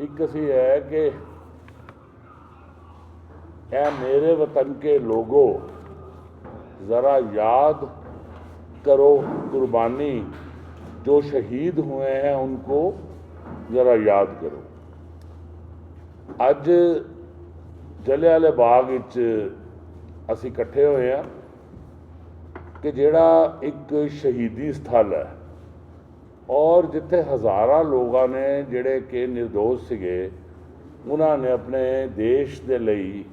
ਇੱਕ ਅਸੀਂ ਹੈ ਕਿ ਇਹ ਮੇਰੇ ਵਤਨ ਕੇ ਲੋਗੋ ज़रा याद करो कुर्बानी जो शहीद हुए हैं उनको ज़रा याद करो ਅੱਜ ਜਲਿਆਂਵਾਲੇ ਬਾਗ ਵਿੱਚ ਅਸੀਂ ਇਕੱਠੇ ਹੋਏ ਆ ਕਿ ਜਿਹੜਾ ਇੱਕ ਸ਼ਹੀਦੀ ਸਥਲ ਹੈ ਔਰ ਜਿੱਥੇ ਹਜ਼ਾਰਾਂ ਲੋਕਾਂ ਨੇ ਜਿਹੜੇ ਕਿ નિર્ਦੋਸ਼ ਸੀਗੇ, ਉਹਨਾਂ ਨੇ ਆਪਣੇ ਦੇਸ਼ ਦੇ ਲਈ,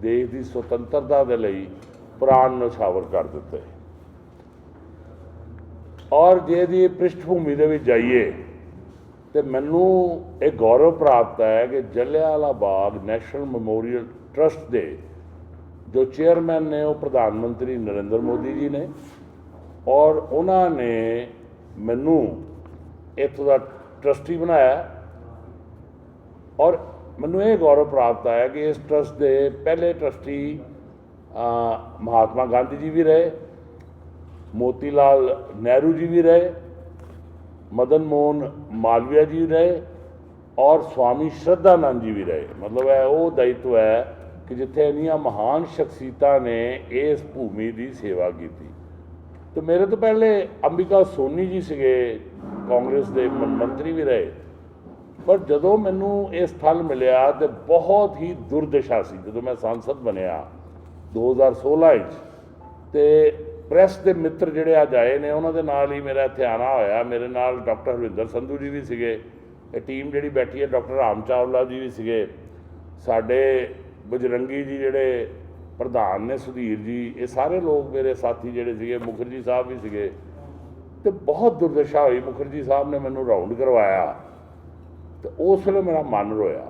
ਦੇਸ਼ ਦੀ ਸੁਤੰਤਰਤਾ ਦੇ ਲਈ ਪ੍ਰਾਣ ਨਿਛਾਵਰ ਕਰ ਦਿੱਤੇ। ਔਰ ਜੇ ਦੀ ਪ੍ਰਿਸ਼ਠਭੂਮੀ ਦੇ ਵਿੱਚ ਜਾਈਏ, ਤੇ ਮੈਨੂੰ ਇਹ ਗੌਰਵ ਪ੍ਰਾਪਤ ਹੈ ਕਿ Jallianwala Bagh national memorial trust ਦੇ ਜੋ ਚੇਅਰਮੈਨ ਨੇ ਉਹ ਪ੍ਰਧਾਨ ਮੰਤਰੀ ਨਰਿੰਦਰ ਮੋਦੀ ਜੀ ਨੇ, ਔਰ ਉਹਨਾਂ ਨੇ ਮੈਨੂੰ ਇੱਥੋਂ ਦਾ ਟਰਸਟੀ ਬਣਾਇਆ। ਔਰ ਮੈਨੂੰ ਇਹ ਗੌਰਵ ਪ੍ਰਾਪਤ ਆਇਆ ਕਿ ਇਸ ਟਰਸਟ ਦੇ ਪਹਿਲੇ ਟਰਸਟੀ ਮਹਾਤਮਾ ਗਾਂਧੀ ਜੀ ਵੀ ਰਹੇ ਮੋਤੀ ਲਾਲ ਨਹਿਰੂ ਜੀ ਵੀ ਰਹੇ, ਮਦਨ ਮੋਹਨ ਮਾਲਵੀਆ ਜੀ ਰਹੇ ਔਰ ਸਵਾਮੀ ਸ਼ਰਧਾਨੰਦ ਜੀ ਵੀ ਰਹੇ। ਮਤਲਬ ਹੈ ਉਹ ਦਾਇਤਵ ਹੈ ਕਿ ਜਿੱਥੇ ਇੰਨੀਆਂ ਮਹਾਨ ਸ਼ਖਸੀਅਤਾਂ ਨੇ ਇਸ ਭੂਮੀ ਦੀ ਸੇਵਾ ਕੀਤੀ। ਤੇ ਮੇਰੇ ਤੋਂ ਪਹਿਲੇ ਅੰਬਿਕਾ ਸੋਨੀ ਜੀ ਸੀਗੇ, ਕਾਂਗਰਸ ਦੇ ਮੰਤਰੀ ਵੀ ਰਹੇ। ਪਰ ਜਦੋਂ ਮੈਨੂੰ ਇਹ ਸਥਲ ਮਿਲਿਆ ਤੇ ਬਹੁਤ ਹੀ ਦੁਰਦਸ਼ਾ ਸੀ, ਜਦੋਂ ਮੈਂ ਸੰਸਦ ਬਣਿਆ 2016 ਵਿੱਚ, ਤੇ ਪ੍ਰੈਸ ਦੇ ਮਿੱਤਰ ਜਿਹੜੇ ਅੱਜ ਆਏ ਨੇ, ਉਹਨਾਂ ਦੇ ਨਾਲ ਹੀ ਮੇਰਾ ਇੱਥੇ ਆਉਣਾ ਹੋਇਆ। ਮੇਰੇ ਨਾਲ ਡਾਕਟਰ ਹਰਵਿੰਦਰ ਸੰਧੂ ਜੀ ਵੀ ਸੀਗੇ ਇਹ ਟੀਮ ਜਿਹੜੀ ਬੈਠੀ ਹੈ ਡਾਕਟਰ ਰਾਮ ਚਾਵਲਾ ਜੀ ਵੀ ਸੀਗੇ। ਸਾਡੇ ਬਜਰੰਗੀ ਜੀ ਜਿਹੜੇ ਪ੍ਰਧਾਨ ਨੇ ਸੁਧੀਰ ਜੀ, ਇਹ ਸਾਰੇ ਲੋਕ ਮੇਰੇ ਸਾਥੀ ਜਿਹੜੇ ਸੀਗੇ, ਮੁਖਰਜੀ ਸਾਹਿਬ ਵੀ ਸੀਗੇ ਤੇ ਬਹੁਤ ਦੁਰਦਸ਼ਾ ਹੋਈ। ਮੁਖਰਜੀ ਸਾਹਿਬ ਨੇ ਮੈਨੂੰ ਰਾਉਂਡ ਕਰਵਾਇਆ ਤੇ ਉਸ ਵੇਲੇ ਮੇਰਾ ਮਨ ਰੋਇਆ।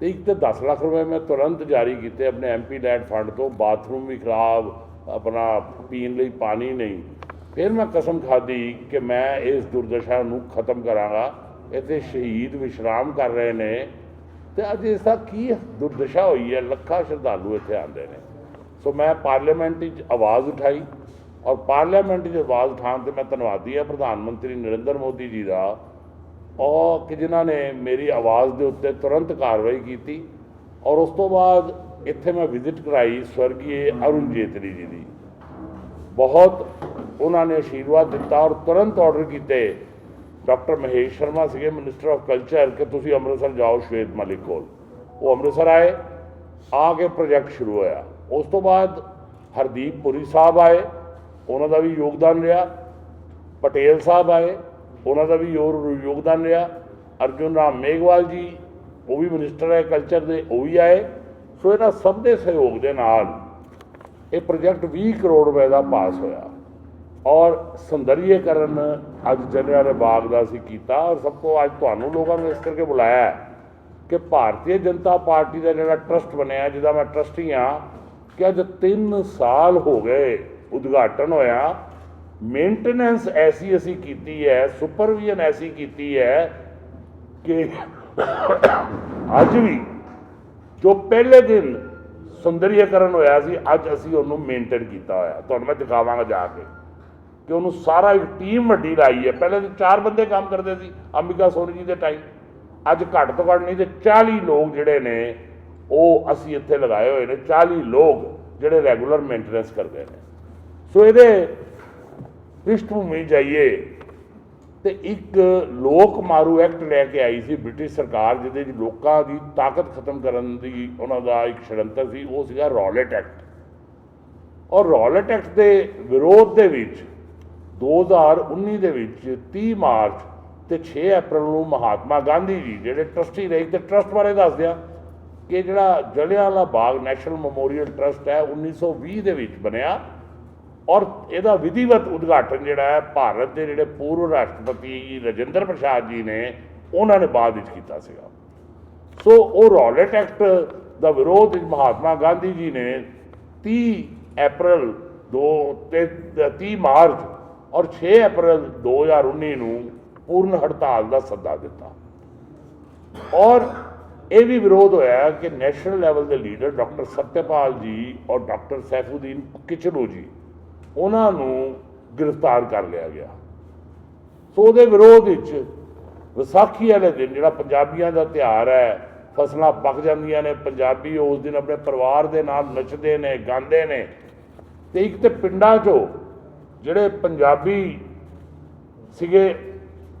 ਤੇ ਇੱਕ ਤੇ 10 ਲੱਖ ਰੁਪਏ ਮੈਂ ਤੁਰੰਤ ਜਾਰੀ ਕੀਤੇ ਆਪਣੇ ਐਮਪੀ ਲੈਟ ਫੰਡ ਤੋਂ। ਬਾਥਰੂਮ ਵੀ ਖਰਾਬ, ਆਪਣਾ ਪੀਣ ਲਈ ਪਾਣੀ ਨਹੀਂ। ਫਿਰ ਮੈਂ ਕਸਮ ਖਾਧੀ ਕਿ ਮੈਂ ਇਸ ਦੁਰਦਸ਼ਾ ਨੂੰ ਖਤਮ ਕਰਾਂਗਾ। ਇੱਥੇ ਸ਼ਹੀਦ ਵਿਸ਼ਰਾਮ ਕਰ ਰਹੇ ਨੇ। ਤੇ ਅੱਜ ਇਸ ਦਾ ਕੀ ਦੁਰਦਸ਼ਾ ਹੋਈ ਹੈ? ਲੱਖਾਂ ਸ਼ਰਧਾਲੂ ਇੱਥੇ ਆਉਂਦੇ ਨੇ। ਸੋ ਮੈਂ ਪਾਰਲੀਮੈਂਟ ਵਿੱਚ ਆਵਾਜ਼ ਉਠਾਈ ਔਰ ਪਾਰਲੀਮੈਂਟ ਵਿੱਚ ਆਵਾਜ਼ ਉਠਾਉਣ ਤੇ ਮੈਂ ਧੰਨਵਾਦੀ ਹਾਂ ਪ੍ਰਧਾਨ ਮੰਤਰੀ ਨਰਿੰਦਰ ਮੋਦੀ ਜੀ ਦਾ ਔਰ ਕਿ ਜਿਨ੍ਹਾਂ ਨੇ ਮੇਰੀ ਆਵਾਜ਼ ਦੇ ਉੱਤੇ ਤੁਰੰਤ ਕਾਰਵਾਈ ਕੀਤੀ ਔਰ ਉਸ ਤੋਂ ਬਾਅਦ ਇੱਥੇ ਮੈਂ ਵਿਜ਼ਿਟ ਕਰਾਈ ਸਵਰਗੀ ਅਰੁਣ ਜੇਤਲੀ ਜੀ ਦੀ। ਬਹੁਤ ਉਹਨਾਂ ਨੇ ਆਸ਼ੀਰਵਾਦ ਦਿੱਤਾ ਔਰ ਤੁਰੰਤ ਆਰਡਰ ਕੀਤੇ। ਡਾਕਟਰ ਮਹੇਸ਼ ਸ਼ਰਮਾ ਸੀਗੇ ਮਿਨਿਸਟਰ ਆਫ ਕਲਚਰ ਕਿ ਤੁਸੀਂ ਅੰਮ੍ਰਿਤਸਰ ਜਾਓ ਸ਼ਵੇਤ ਮਲਿਕ ਕੋਲ। ਉਹ ਅੰਮ੍ਰਿਤਸਰ ਆਏ, ਆ ਕੇ ਪ੍ਰੋਜੈਕਟ ਸ਼ੁਰੂ ਹੋਇਆ। ਉਸ ਤੋਂ ਬਾਅਦ ਹਰਦੀਪ ਪੁਰੀ ਸਾਹਿਬ ਆਏ, ਉਹਨਾਂ ਦਾ ਵੀ ਯੋਗਦਾਨ ਰਿਹਾ। ਪਟੇਲ ਸਾਹਿਬ ਆਏ, ਉਹਨਾਂ ਦਾ ਵੀ ਯੋਗਦਾਨ ਰਿਹਾ। ਅਰਜੁਨ ਰਾਮ ਮੇਘਵਾਲ ਜੀ, ਉਹ ਵੀ ਮਿਨਿਸਟਰ ਹੈ ਕਲਚਰ ਦੇ, ਉਹ ਵੀ ਆਏ। ਸੋ ਇਹਨਾਂ ਸਭ ਦੇ ਸਹਿਯੋਗ ਦੇ ਨਾਲ ਇਹ ਪ੍ਰੋਜੈਕਟ 20 ਕਰੋੜ ਰੁਪਏ ਦਾ ਪਾਸ ਹੋਇਆ। ਔਰ ਸੌਂਦਰਯੀਕਰਨ ਅੱਜ ਜਲਿਆਂਵਾਲੇ ਬਾਗ ਦਾ ਅਸੀਂ ਕੀਤਾ ਔਰ ਸਭ ਤੋਂ ਅੱਜ ਤੁਹਾਨੂੰ ਲੋਕਾਂ ਨੂੰ ਇਸ ਕਰਕੇ ਬੁਲਾਇਆ ਕਿ ਭਾਰਤੀ ਜਨਤਾ ਪਾਰਟੀ ਦਾ ਜਿਹੜਾ ਟਰਸਟ ਬਣਿਆ, ਜਿਹਦਾ ਮੈਂ ਟਰਸਟੀ ਹਾਂ ਕਿ ਅੱਜ 3 ਸਾਲ ਹੋ ਗਏ ਉਦਘਾਟਨ ਹੋਇਆ। ਮੇਨਟੇਨੈਂਸ ਐਸੀ ਅਸੀਂ ਕੀਤੀ ਹੈ ਸੁਪਰਵੀਜ਼ਨ ਐਸੀ ਕੀਤੀ ਹੈ ਕਿ ਅੱਜ ਵੀ ਜੋ ਪਹਿਲੇ ਦਿਨ ਸੁੰਦਰੀਕਰਨ ਹੋਇਆ ਸੀ, ਅੱਜ ਅਸੀਂ ਉਹਨੂੰ ਮੇਨਟੇਨ ਕੀਤਾ ਹੋਇਆ। ਤੁਹਾਨੂੰ ਮੈਂ ਦਿਖਾਵਾਂਗਾ ਜਾ ਕੇ ਕਿ ਉਹਨੂੰ ਸਾਰਾ ਇੱਕ ਟੀਮ ਵੱਡੀ ਲਾਈ ਹੈ। ਪਹਿਲੇ ਤਾਂ ਚਾਰ ਬੰਦੇ ਕੰਮ ਕਰਦੇ ਸੀ, ਅੰਬਿਕਾ ਸੋਨੀ ਜੀ ਦੇ ਟਾਈਮ ਅੱਜ ਘੱਟ ਤੋਂ ਘੱਟ ਨਹੀਂ ਤੇ 40 ਲੋਕ ਜਿਹੜੇ ਨੇ ਉਹ ਅਸੀਂ ਇੱਥੇ ਲਗਾਏ ਹੋਏ ਨੇ 40 ਲੋਕ ਜਿਹੜੇ ਰੈਗੂਲਰ ਮੇਨਟੇਨੈਂਸ ਕਰਦੇ ਨੇ। ਸੋ ਇਹਦੇ ਪ੍ਰਿਸ਼ਠਭੂਮੀ ਜਾਈਏ, ਤੇ ਇੱਕ ਲੋਕ ਮਾਰੂ ਐਕਟ ਲੈ ਕੇ ਆਈ ਸੀ ਬ੍ਰਿਟਿਸ਼ ਸਰਕਾਰ, ਜਿਹਦੇ ਵਿੱਚ ਲੋਕਾਂ ਦੀ ਤਾਕਤ ਖਤਮ ਕਰਨ ਦੀ ਉਹਨਾਂ ਦਾ ਇੱਕ ਛੜੰਤਰ ਸੀ, ਉਹ ਸੀਗਾ ਰੌਲਟ ਐਕਟ। ਔਰ ਰੌਲਟ ਐਕਟ ਦੇ ਵਿਰੋਧ ਦੇ ਵਿੱਚ 2019 ਦੇ ਵਿੱਚ 30 ਮਾਰਚ ਤੇ 6 ਅਪ੍ਰੈਲ ਨੂੰ ਮਹਾਤਮਾ ਗਾਂਧੀ ਜੀ, ਜਿਹੜੇ ਟਰਸਟੀ ਰਹੇ ਤੇ ਟਰਸਟ ਬਾਰੇ ਦੱਸ ਦਿਆਂ ਕਿ ਜਿਹੜਾ Jallianwala Bagh national memorial trust ਹੈ 1920 ਦੇ ਵਿੱਚ ਬਣਿਆ। ਔਰ ਇਹਦਾ ਵਿਧੀਵਤ ਉਦਘਾਟਨ ਜਿਹੜਾ ਹੈ, ਭਾਰਤ ਦੇ ਜਿਹੜੇ ਪੂਰਵ ਰਾਸ਼ਟਰਪਤੀ ਰਾਜਿੰਦਰ ਪ੍ਰਸਾਦ ਜੀ ਨੇ, ਉਹਨਾਂ ਨੇ ਬਾਅਦ ਵਿੱਚ ਕੀਤਾ ਸੀਗਾ। ਸੋ ਉਹ ਰੌਲਟ ਐਕਟ ਦਾ ਵਿਰੋਧ ਮਹਾਤਮਾ ਗਾਂਧੀ ਜੀ ਨੇ 30 ਅਪ੍ਰੈਲ 2 ਤੇ 30 ਮਾਰਚ ਔਰ 6 ਅਪ੍ਰੈਲ 2019 ਨੂੰ ਪੂਰਨ ਹੜਤਾਲ ਦਾ ਸੱਦਾ ਦਿੱਤਾ। ਔਰ ਇਹ ਵੀ ਵਿਰੋਧ ਹੋਇਆ ਕਿ ਨੈਸ਼ਨਲ ਲੈਵਲ ਦੇ ਲੀਡਰ ਡਾਕਟਰ ਸਤਿਆਪਾਲ ਜੀ ਔਰ ਡਾਕਟਰ ਸੈਫੂਦੀਨ ਕਿਚੜੂ ਜੀ, ਉਹਨਾਂ ਨੂੰ ਗ੍ਰਿਫਤਾਰ ਕਰ ਲਿਆ ਗਿਆ। ਸੋ ਉਹਦੇ ਵਿਰੋਧ ਵਿੱਚ ਵਿਸਾਖੀ ਵਾਲੇ ਦਿਨ ਜਿਹੜਾ ਪੰਜਾਬੀਆਂ ਦਾ ਤਿਉਹਾਰ ਹੈ, ਫਸਲਾਂ ਪੱਕ ਜਾਂਦੀਆਂ ਨੇ, ਪੰਜਾਬੀ ਉਸ ਦਿਨ ਆਪਣੇ ਪਰਿਵਾਰ ਦੇ ਨਾਲ ਨੱਚਦੇ ਨੇ, ਗਾਉਂਦੇ ਨੇ। ਤੇ ਇੱਕ ਤੇ ਪਿੰਡਾਂ 'ਚੋਂ ਜਿਹੜੇ ਪੰਜਾਬੀ ਸੀਗੇ,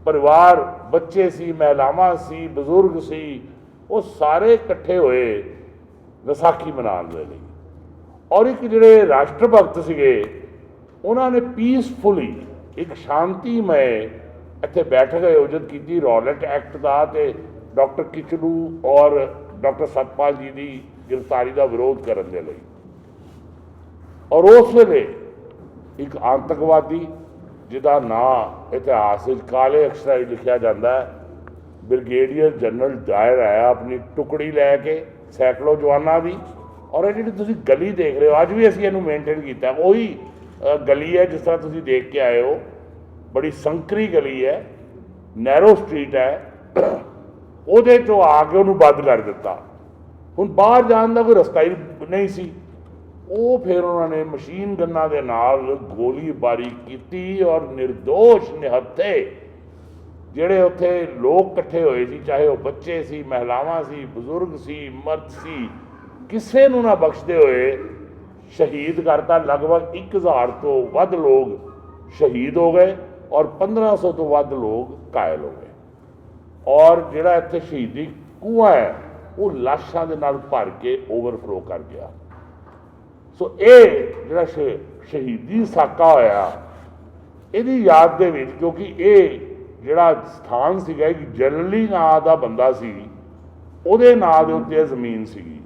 ਪਰਿਵਾਰ, ਬੱਚੇ ਸੀ, ਮਹਿਲਾਵਾਂ ਸੀ, ਬਜ਼ੁਰਗ ਸੀ ਉਹ ਸਾਰੇ ਇਕੱਠੇ ਹੋਏ ਵਿਸਾਖੀ ਮਨਾਉਣ ਦੇ ਲਈ। ਔਰ ਇੱਕ ਜਿਹੜੇ ਰਾਸ਼ਟਰ ਭਗਤ ਸੀਗੇ, ਉਹਨਾਂ ਨੇ ਪੀਸਫੁਲੀ ਇੱਕ ਸ਼ਾਂਤੀਮय ਇੱਥੇ ਬੈਠਕ ਆਯੋਜਿਤ ਕੀਤੀ, ਰੌਲਟ ਐਕਟ ਦਾ ਤੇ ਡਾਕਟਰ ਕਿਚਲੂ ਔਰ ਡਾਕਟਰ ਸਤਪਾਲ ਜੀ ਦੀ ਗ੍ਰਿਫਤਾਰੀ ਦਾ ਵਿਰੋਧ ਕਰਨ ਦੇ ਲਈ। ਔਰ ਉਸ ਵੇਲੇ ਇੱਕ ਆਤੰਕਵਾਦੀ, ਜਿਹਦਾ ਨਾਂ ਇਤਿਹਾਸ ਵਿੱਚ ਕਾਲੇ ਅਕਸ਼ਰਾਂ ਵਿੱਚ ਲਿਖਿਆ ਜਾਂਦਾ ਹੈ ਬ੍ਰਿਗੇਡੀਅਰ ਜਨਰਲ ਡਾਇਰ ਆਇਆ ਆਪਣੀ ਟੁਕੜੀ ਲੈ ਕੇ, ਸੈਕੜੋ ਜਵਾਨਾਂ ਦੀ, ਔਰ ਇਹ ਜਿਹੜੀ ਤੁਸੀਂ ਗਲੀ ਦੇਖ ਰਹੇ ਹੋ, ਅੱਜ ਵੀ ਅਸੀਂ ਇਹਨੂੰ ਮੇਨਟੇਨ ਕੀਤਾ। ਉਹੀ ਗਲੀ ਹੈ, ਜਿਸ ਤਰ੍ਹਾਂ ਤੁਸੀਂ ਦੇਖ ਕੇ ਆਏ ਹੋ। ਬੜੀ ਸੰਕਰੀ ਗਲੀ ਹੈ, ਨੈਰੋ ਸਟਰੀਟ ਹੈ। ਉਹਦੇ ਚੋਂ ਆ ਕੇ ਉਹਨੂੰ ਬੰਦ ਕਰ ਦਿੱਤਾ। ਹੁਣ ਬਾਹਰ ਜਾਣ ਦਾ ਕੋਈ ਰਸਤਾ ਹੀ ਨਹੀਂ ਸੀ। ਉਹ ਫਿਰ ਉਹਨਾਂ ਨੇ ਮਸ਼ੀਨ ਗੰਨਾਂ ਦੇ ਨਾਲ ਗੋਲੀਬਾਰੀ ਕੀਤੀ ਔਰ નિર્ਦੋਸ਼ ਨਿਹੱਥੇ ਜਿਹੜੇ ਉੱਥੇ ਲੋਕ ਇਕੱਠੇ ਹੋਏ ਸੀ, ਚਾਹੇ ਉਹ ਬੱਚੇ ਸੀ, ਮਹਿਲਾਵਾਂ ਸੀ, ਬਜ਼ੁਰਗ ਸੀ, ਮਰਦ ਸੀ, ਕਿਸੇ ਨੂੰ ਨਾ ਬਖਸ਼ਦੇ ਹੋਏ ਸ਼ਹੀਦ ਕਰਤਾ। ਲਗਭਗ 1000 ਤੋਂ ਵੱਧ ਲੋਕ ਸ਼ਹੀਦ ਹੋ ਗਏ ਔਰ 1500 ਤੋਂ ਵੱਧ ਲੋਕ ਕਾਇਲ ਹੋ ਗਏ। ਔਰ ਜਿਹੜਾ ਇੱਥੇ ਸ਼ਹੀਦੀ ਕੂਆ ਹੈ, ਉਹ ਲਾਸ਼ਾਂ ਦੇ ਨਾਲ ਭਰ ਕੇ ਓਵਰਫਲੋ ਕਰ ਗਿਆ। ਸੋ ਇਹ ਜਿਹੜਾ ਸ਼ਹੀਦੀ ਸਾਕਾ ਹੋਇਆ, ਇਹਦੀ ਯਾਦ ਦੇ ਵਿੱਚ, ਕਿਉਂਕਿ ਇਹ ਜਿਹੜਾ ਸਥਾਨ ਸੀਗਾ, ਇੱਕ ਜੱਲੀ ਨਾਂ ਦਾ ਬੰਦਾ ਸੀ, ਉਹਦੇ ਨਾਂ ਦੇ ਉੱਤੇ ਜ਼ਮੀਨ ਸੀਗੀ।